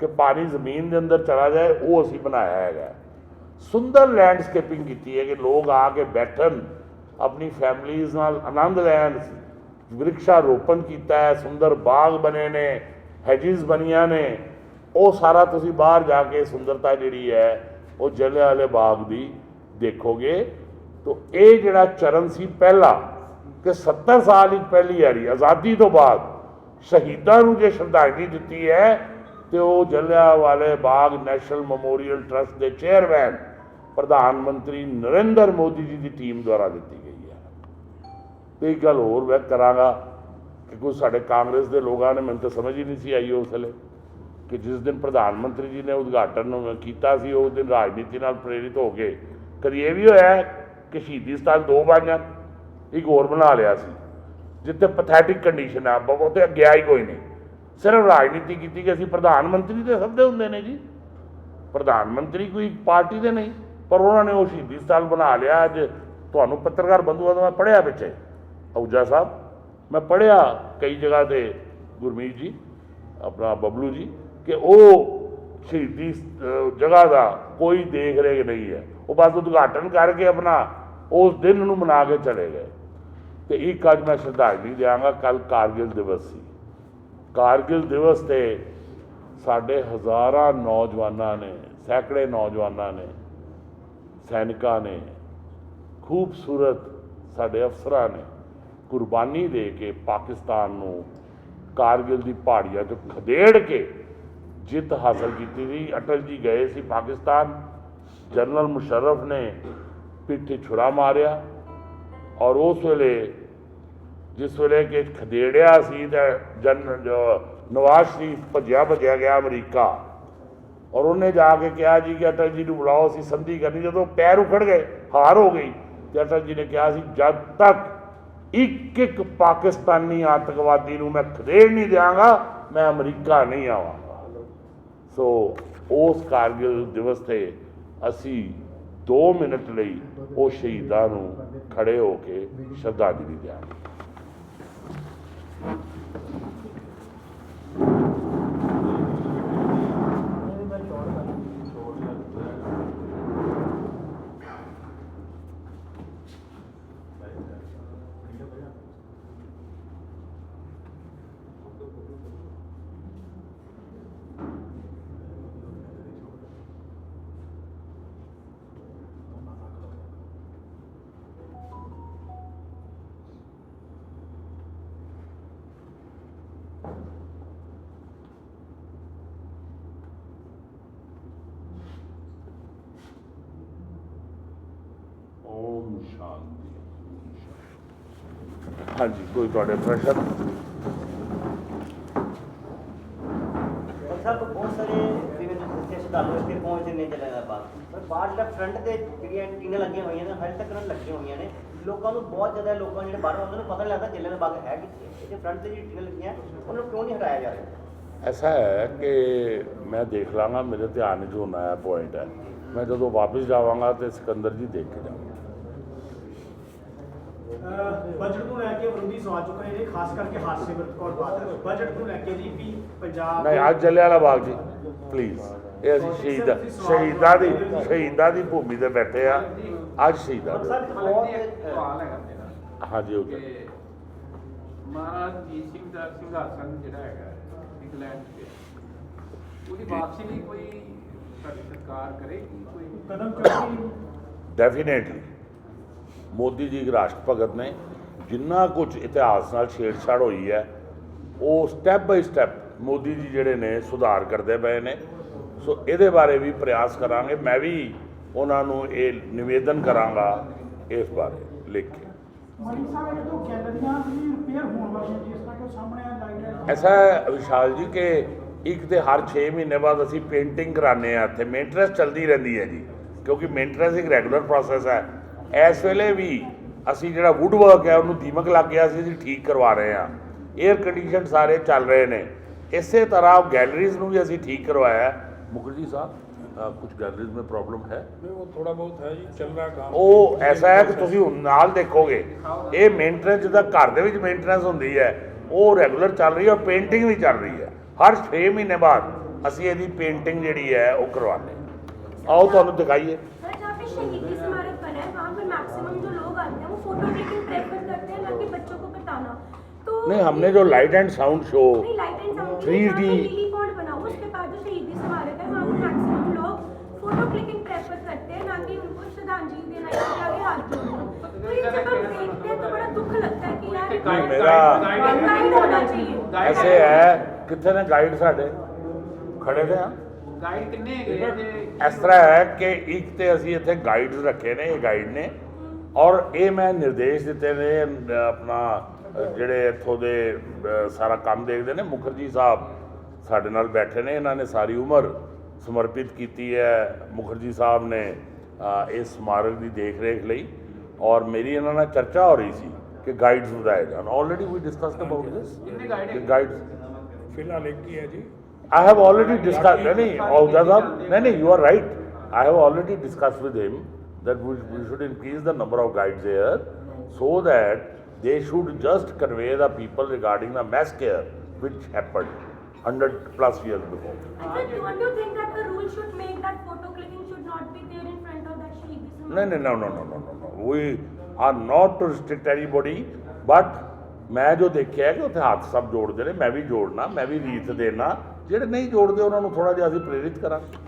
ਕਿ ਪਾਣੀ ਜ਼ਮੀਨ ਦੇ ਅੰਦਰ ਚਲਾ ਜਾਏ, ਉਹ ਅਸੀਂ ਬਣਾਇਆ ਹੈਗਾ ਸੁੰਦਰ ਲੈਂਡਸਕੇਪਿੰਗ ਕੀਤੀ ਹੈ ਕਿ ਲੋਕ ਆ ਕੇ ਬੈਠਣ, ਆਪਣੀ ਫੈਮਲੀਜ਼ ਨਾਲ ਆਨੰਦ ਲੈਣ ਵਿਰਕਸ਼ਾ ਰੋਪਣ ਕੀਤਾ ਹੈ, ਸੁੰਦਰ ਬਾਗ ਬਣੇ ਨੇ ਹੈਜਿਸ ਬਣੀਆਂ ਨੇ ਉਹ ਸਾਰਾ ਤੁਸੀਂ ਬਾਹਰ ਜਾ ਕੇ ਸੁੰਦਰਤਾ ਜਿਹੜੀ ਹੈ, ਉਹ ਜਲਿਆਂ ਵਾਲੇ ਬਾਗ ਦੀ ਦੇਖੋਗੇ। ਤਾਂ ਇਹ ਜਿਹੜਾ ਚਰਨ ਸੀ ਪਹਿਲਾ, ਕਿ 70 ਸਾਲ ਹੀ ਪਹਿਲੀ ਵਾਰੀ, ਆਜ਼ਾਦੀ ਤੋਂ ਬਾਅਦ ਸ਼ਹੀਦਾਂ ਨੂੰ ਜੇ ਸ਼ਰਧਾਂਜਲੀ ਦਿੱਤੀ ਹੈ, ਤੇ ਉਹ Jallianwala Bagh national memorial trust ਦੇ ਚੇਅਰਮੈਨ ਪ੍ਰਧਾਨ ਮੰਤਰੀ ਨਰਿੰਦਰ ਮੋਦੀ ਜੀ ਦੀ ਟੀਮ ਦੁਆਰਾ ਦਿੱਤੀ ਗਈ ਹੈ। ਤੇ ਇੱਕ ਗੱਲ ਹੋਰ ਮੈਂ ਕਰਾਂਗਾ ਕਿ ਕੁਝ ਸਾਡੇ ਕਾਂਗਰਸ ਦੇ ਲੋਕਾਂ ਨੇ, ਮੈਨੂੰ ਤਾਂ ਸਮਝ ਹੀ ਨਹੀਂ ਸੀ ਆਈ ਉਸ ਵੇਲੇ। ਕਿ ਜਿਸ ਦਿਨ ਪ੍ਰਧਾਨ ਮੰਤਰੀ ਜੀ ਨੇ ਉਦਘਾਟਨ ਕੀਤਾ ਸੀ, ਉਸ ਦਿਨ ਰਾਜਨੀਤੀ ਨਾਲ ਪ੍ਰੇਰਿਤ ਹੋ ਕੇ ਕਦੀ ਇਹ ਵੀ ਹੋਇਆ ਕਿ ਸ਼ਹੀਦੀ ਸਥਾਨ ਦੋ ਬਣ ਇੱਕ ਹੋਰ ਬਣਾ ਲਿਆ ਸੀ, ਜਿੱਥੇ ਪੈਥੈਟਿਕ ਕੰਡੀਸ਼ਨ ਆ, ਬਹੁਤ ਤੇ ਗਿਆ ਹੀ ਕੋਈ ਨਹੀਂ। ਸਿਰਫ ਰਾਜਨੀਤੀ ਕੀਤੀ ਕਿ ਅਸੀਂ ਪ੍ਰਧਾਨ ਮੰਤਰੀ ਦੇ ਸਭ ਦੇ ਹੁੰਦੇ ਨੇ ਜੀ। ਪ੍ਰਧਾਨ ਮੰਤਰੀ ਕੋਈ ਪਾਰਟੀ ਦੇ ਨਹੀਂ, ਪਰ ਉਹਨਾਂ ਨੇ ਉਹ ਸ਼ਹੀਦੀ ਸਥਾਨ ਬਣਾ ਲਿਆ। ਅੱਜ ਤੁਹਾਨੂੰ ਪੱਤਰਕਾਰ ਬੰਧੂਆਂ ਦਾ ਮੈਂ ਪੜ੍ਹਿਆ ਪਿੱਛੇ। ਅਹੁਜਾ ਸਾਹਿਬ, ਮੈਂ ਪੜ੍ਹਿਆ ਕਈ ਜਗ੍ਹਾ ਤੇ ਗੁਰਮੀਤ ਜੀ, ਆਪਣਾ ਬਬਲੂ ਜੀ। ਕਿ ਉਹ ਸ਼ਹੀਦੀ ਜਗ੍ਹਾ ਦਾ ਕੋਈ ਦੇਖ ਰੇਖ ਨਹੀਂ ਹੈ। ਉਹ ਬਸ ਉਦਘਾਟਨ ਕਰਕੇ ਆਪਣਾ ਉਸ ਦਿਨ ਨੂੰ ਮਨਾ ਕੇ ਚਲੇ ਗਏ। ਤੇ ਇੱਕ ਅੱਜ ਮੈਂ ਸ਼ਰਧਾਂਜਲੀ ਦਿਆਂਗਾ ਕੱਲ ਕਾਰਗਿਲ ਦਿਵਸ ਸੀ। ਕਾਰਗਿਲ ਦਿਵਸ ਤੇ ਸਾਡੇ ਹਜ਼ਾਰਾਂ ਨੌਜਵਾਨਾਂ ਨੇ, ਸੈਂਕੜੇ ਨੌਜਵਾਨਾਂ ਨੇ, ਸੈਨਿਕਾਂ ਨੇ, ਖੂਬਸੂਰਤ ਸਾਡੇ ਅਫਸਰਾਂ ਨੇ ਕੁਰਬਾਨੀ ਦੇ ਕੇ ਪਾਕਿਸਤਾਨ ਨੂੰ ਕਾਰਗਿਲ ਦੀ ਪਹਾੜੀਆਂ ਤੋਂ ਖਦੇੜ ਕੇ ਜਿੱਤ ਹਾਸਲ ਕੀਤੀ ਸੀ। ਅਟਲ ਜੀ ਗਏ ਸੀ ਪਾਕਿਸਤਾਨ। ਜਨਰਲ ਮੁਸ਼ਰਫ ਨੇ ਪਿੱਠੇ ਛੁਰਾ ਮਾਰਿਆ ਔਰ ਉਸ ਵੇਲੇ, ਜਿਸ ਵੇਲੇ ਕਿ ਖਦੇੜਿਆ ਸੀ ਤਾਂ ਜਨ, ਜੋ ਨਵਾਜ਼ ਸ਼ਰੀਫ ਭੱਜਿਆ ਭੱਜਿਆ ਗਿਆ ਅਮਰੀਕਾ ਔਰ ਉਹਨੇ ਜਾ ਕੇ ਕਿਹਾ ਜੀ ਕਿ ਅਟਲ ਜੀ ਨੂੰ ਬੁਲਾਓ, ਅਸੀਂ ਸੰਧੀ ਕਰਨੀ। ਜਦੋਂ ਪੈਰ ਉਖੜ ਗਏ, ਹਾਰ ਹੋ ਗਈ ਤੇ ਅਟਲ ਜੀ ਨੇ ਕਿਹਾ ਸੀ, ਜਦ ਤੱਕ ਇੱਕ ਇੱਕ ਪਾਕਿਸਤਾਨੀ ਆਤੰਕਵਾਦੀ ਨੂੰ ਮੈਂ ਖਦੇੜ ਨਹੀਂ ਦਿਆਂਗਾ, ਮੈਂ ਅਮਰੀਕਾ ਨਹੀਂ ਆਵਾਂ। ਸੋ ਉਸ ਕਾਰਗਿਲ ਦਿਵਸ ਤੇ ਅਸੀਂ 2 ਮਿੰਟ ਲਈ ਉਹ ਸ਼ਹੀਦਾਂ ਨੂੰ ਖੜੇ ਹੋ ਕੇ ਸ਼ਰਧਾਂਜਲੀ ਦਿਆਂਗੇ। ਓਮ ਸ਼ਾਂਤੀ। ਹਾਂਜੀ ਕੋਈ ਤੁਹਾਡੇ ਪ੍ਰਸ਼ਨ? ਪਰ ਸਰ ਬਹੁਤ ਸਾਰੇ ਜਿਵੇਂ ਦੱਸਿਆ ਸ਼ਰਧਾਲੂ ਇੱਥੇ ਪਹੁੰਚਦੇ ਨੇ ਪਰ ਬਾਹਰ ਜਿਹੜਾ ਫਰੰਟ ਤੇ ਜਿਹੜੀਆਂ ਟੀਨਾਂ ਲੱਗੀਆਂ ਹੋਈਆਂ ਨੇ ਹਜੇ ਤੱਕ ਉਹਨਾਂ ਲੱਗੀਆਂ ਹੋਈਆਂ ਨੇ। ਲੋਕਾਂ ਨੂੰ ਬਹੁਤ ਜ਼ਿਆਦਾ ਲੋਕਾਂ ਜਿਹੜੇ ਬਾਹਰੋਂ ਆਉਂਦੇ ਨੇ ਪਤਾ ਨਹੀਂ ਲੱਗਦਾ ਜਲਿਆਂਵਾਲਾ ਬਾਗ ਹੈ ਕਿੱਥੇ ਹੈ। ਇਹਦੇ ਫਰੰਟ ਤੇ ਜਿਹੜੀ ਟੀਨਾਂ ਲੱਗੀਆਂ ਉਹਨਾਂ ਨੂੰ ਕਿਉਂ ਨਹੀਂ ਹਟਾਇਆ ਜਾ ਰਿਹਾ? ਐਸਾ ਹੈ ਕਿ ਮੈਂ ਦੇਖ ਲਾਂਗਾ ਮੇਰੇ ਧਿਆਨ 'ਚ ਹੁਣ ਆਇਆ ਪੁਆਇੰਟ ਹੈ। ਮੈਂ ਜਦੋਂ ਵਾਪਸ ਜਾਵਾਂਗਾ ਤੇ ਸਿਕੰਦਰ ਜੀ ਦੇਖ ਕੇ ਜਾਵਾਂਗਾ। ਬਜਟ ਨੂੰ ਲੈ ਕੇ ਵਿਰੋਧੀ ਸਵਾਲ ਚੁੱਕੇ ਨੇ ਖਾਸ ਕਰਕੇ ਹਾਸਿਮਰਤ ਕੌਰ ਬਾਦਲ ਬਜਟ ਨੂੰ ਲੈ ਕੇ ਜੀ ਵੀ ਪੰਜਾਬ ਨਹੀਂ ਅੱਜ ਜਲਿਆਂਵਾਲਾ ਬਾਗ ਜੀ ਪਲੀਜ਼ ਇਹ ਅਸੀਂ ਸ਼ਹੀਦ ਸ਼ਹੀਦਾਂ ਦੀ ਸ਼ਹੀਦਾਂ ਦੀ ਭੂਮੀ ਤੇ ਬੈਠੇ ਆ। ਅੱਜ ਸ਼ਹੀਦਾਂ ਸਰ ਸਵਾਲ ਹੈਗਾ ਮੇਰਾ ਹਾਂਜੀ ਉਹ ਕਿ ਮਹਾਰਾਜ ਜੀਤ ਸਿੰਘ ਦਾ ਸਿੰਘਾਸਨ ਜਿਹੜਾ ਹੈਗਾ ਇੰਗਲੈਂਡ ਤੇ। ਉਹਦੀ ਵਾਪਸੀ ਲਈ ਕੋਈ ਸਾਡੀ ਸਰਕਾਰ ਕਰੇਗੀ ਕੋਈ ਕਦਮ ਚੁੱਕੀ ਡੈਫੀਨੇਟਲੀ ਮੋਦੀ ਜੀ ਇੱਕ ਰਾਸ਼ਟਰ ਭਗਤ ਨੇ ਜਿੰਨਾ ਕੁਝ ਇਤਿਹਾਸ ਨਾਲ ਛੇੜਛਾੜ ਹੋਈ ਹੈ ਉਹ step by step Modi ji ਜਿਹੜੇ ਨੇ ਸੁਧਾਰ ਕਰਦੇ ਪਏ ਨੇ। ਸੋ ਇਹਦੇ ਬਾਰੇ ਵੀ ਪ੍ਰਯਾਸ ਕਰਾਂਗੇ। ਮੈਂ ਵੀ ਉਹਨਾਂ ਨੂੰ ਇਹ ਨਿਵੇਦਨ ਕਰਾਂਗਾ ਇਸ ਬਾਰੇ ਲਿਖ ਕੇ। ਐਸਾ ਵਿਸ਼ਾਲ ਜੀ ਕਿ ਇੱਕ ਤੇ ਹਰ 6 ਮਹੀਨੇ ਬਾਅਦ ਅਸੀਂ ਪੇਂਟਿੰਗ ਕਰਾਉਂਦੇ ਆ ਇੱਥੇ। ਮੇਨਟੇਨੈਂਸ ਚੱਲਦੀ ਰਹਿੰਦੀ ਹੈ ਜੀ ਕਿਉਂਕਿ ਮੇਨਟੇਨੈਂਸ ਇੱਕ ਰੈਗੂਲਰ ਪ੍ਰੋਸੈਸ ਹੈ। ਇਸ ਵੇਲੇ ਵੀ ਅਸੀਂ ਜਿਹੜਾ ਵੁੱਡ ਵਰਕ ਹੈ ਉਹਨੂੰ ਦੀਮਕ ਲੱਗ ਗਿਆ ਸੀ ਅਸੀਂ ਠੀਕ ਕਰਵਾ ਰਹੇ ਹਾਂ। 에ਅਰ ਕੰਡੀਸ਼ਨ ਸਾਰੇ ਚੱਲ ਰਹੇ ਨੇ। ਇਸੇ ਤਰ੍ਹਾਂ ਗੈਲਰੀਜ਼ ਨੂੰ ਵੀ ਅਸੀਂ ਠੀਕ ਕਰਵਾਇਆ ਮੁਖਰਜੀ ਸਾਹਿਬ ਕੁਝ ਗੈਲਰੀਜ਼ ਮੇਂ ਪ੍ਰੋਬਲਮ ਹੈ? ਉਹ ਜੀ ਚੱਲ ਰਿਹਾ ਉਹ ਐਸਾ ਹੈ ਕਿ ਤੁਸੀਂ ਨਾਲ ਦੇਖੋਗੇ ਇਹ ਮੇਨਟੇਨੈਂਸ ਜਿਹਦਾ ਘਰ ਦੇ ਵਿੱਚ ਮੇਨਟੇਨੈਂਸ ਹੁੰਦੀ ਹੈ ਉਹ ਰੈਗੂਲਰ ਚੱਲ ਰਹੀ ਹੈ ਔਰ ਪੇਂਟਿੰਗ ਵੀ ਚੱਲ ਰਹੀ ਹੈ। ਹਰ 6 ਮਹੀਨੇ ਬਾਅਦ ਅਸੀਂ ਇਹਦੀ ਪੇਂਟਿੰਗ ਜਿਹੜੀ ਹੈ ਉਹ ਕਰਵਾਉਂਦੇ ਆਓ ਤੁਹਾਨੂੰ ਦਿਖਾਈਏ। ਸਰ ਕਾਫੀ ਸ਼ਹੀਦੀ मैक्सिमम जो लोग आते हैं वो फोटो क्लिकिंग प्रेफर करते हैं ना कि बच्चों को बताना तो नहीं हमने जो लाइट एंड साउंड शो नहीं light and sound 3D lily pond बना हुआ उसके बाद जो शहीदी स्मारक है वहाँ पे मैक्सिमम लोग फोटो क्लिकिंग प्रेफर करते हैं ना कि उनको श्रद्धांजलि देना या फिर आगे हाथ जोड़ना तो ये जब हम देखते हैं तो बड़ा दुख लगता है कि यार नहीं, मेरा- गाइड होना चाहिए ਐਸੇ ਹੈ ਕਿੱਥੇ ਨੇ ਗਾਈਡ ਸਾਡੇ ਖੜੇ ਤੇ ਆ ਗਾਈਡ ਕਿੰਨੇ ਹੈਗੇ ਤੇ ਇਸ ਤਰ੍ਹਾਂ ਹੈ ਕਿ ਇੱਕ ਤੇ ਅਸੀਂ ਇੱਥੇ ਗਾਈਡਸ ਰੱਖੇ ਨੇ ਇਹ ਗਾਈਡ ਨੇ ਔਰ ਇਹ ਮੈਂ ਨਿਰਦੇਸ਼ ਦਿੱਤੇ ਨੇ ਆਪਣਾ ਜਿਹੜੇ ਇੱਥੋਂ ਦੇ ਸਾਰਾ ਕੰਮ ਦੇਖਦੇ ਨੇ ਮੁਖਰਜੀ ਸਾਹਿਬ ਸਾਡੇ ਨਾਲ ਬੈਠੇ ਨੇ ਇਹਨਾਂ ਨੇ ਸਾਰੀ ਉਮਰ ਸਮਰਪਿਤ ਕੀਤੀ ਹੈ ਮੁਖਰਜੀ ਸਾਹਿਬ ਨੇ ਇਸ ਸਮਾਰਕ ਦੀ ਦੇਖ ਰੇਖ ਲਈ। ਔਰ ਮੇਰੀ ਇਹਨਾਂ ਨਾਲ ਚਰਚਾ ਹੋ ਰਹੀ ਸੀ ਕਿ ਗਾਈਡਸ ਵਧਾਏ ਜਾਣ। ਆਲਰੇਡੀ ਵੀ ਡਿਸਕਸ ਅਬਾਊਟ ਦਿਸ ਕਿ ਗਾਈਡਸ ਫਿਲਹਾਲ ਇੱਕ ਹੀ ਹੈ ਜੀ। ਆਈ ਹੈਵ ਆਲਰੇਡੀ ਡਿਸਕਸਡ ਨਹੀਂ ਆਉਦਾ ਸਾਹਿਬ ਨਹੀਂ ਨਹੀਂ you are right I have already discussed with him that we, we should increase the number of guides here so that they should just convey the people regarding the mass scare which happened 100 plus years before. And sir, don't you think that a rule should make that photo clicking should not be there in front of that shahidi No, no, no, no, no, no, no, no. We are not to restrict anybody, but ਮੈਂ ਜੋ ਦੇਖਿਆ ਕਿ ਉੱਥੇ ਹੱਥ ਸਭ ਜੋੜਦੇ ਨੇ ਮੈਂ ਵੀ ਜੋੜਨਾ ਮੈਂ ਵੀ ਰੀਤ ਦੇਣਾ ਜਿਹੜੇ ਨਹੀਂ ਜੋੜਦੇ ਉਹਨਾਂ ਨੂੰ ਥੋੜਾ ਜਿਹਾ ਅਸੀਂ ਪ੍ਰੇਰਿਤ ਕਰਾਂਗੇ